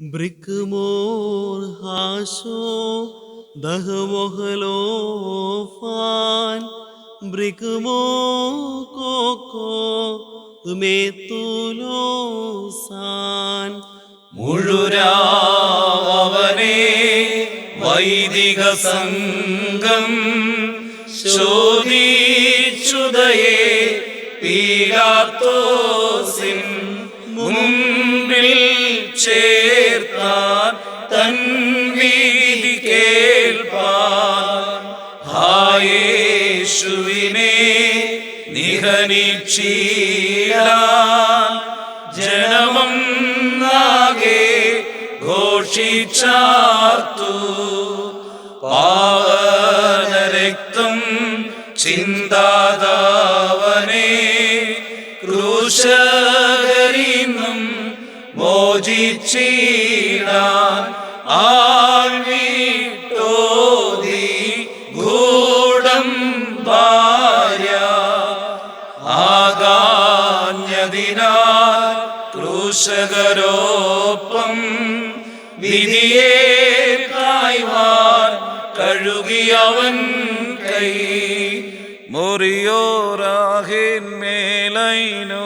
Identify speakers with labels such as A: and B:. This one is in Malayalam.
A: ബ്രിക്കുമോർ ഫാൻ ബ്രിക് മോ കോക്കോ തുമേത്തുലോസാൻ.
B: മുഴുരാവനെ വൈദിക സംഘം ശോധിച്ചുതയെ പീലാത്തോസിൻ മുമ്പിൽ ചേർത്താൻ തൻ വീതി കേൾപ്പാൻ ഹായേശുവിനെ നിഹനിച്ചീടാൻ. ജനമം നാകെ ഘോഷിച്ചാർത്തു. പാവനരക്തം ചിന്താതാവനെ ക്രൂശകരിന്നും മോചിച്ചീടാൻ ആൾവീട്ടോതി ഗൂഢം ഭാര്യ. ആകാഞ്ഞതിനാൽ ക്രൂശകരോപ്പം വിധിയെ കായ്വാൻ കഴുകിയവൻ കൈ. മുറിയോറാഹിൻ മേലൈനു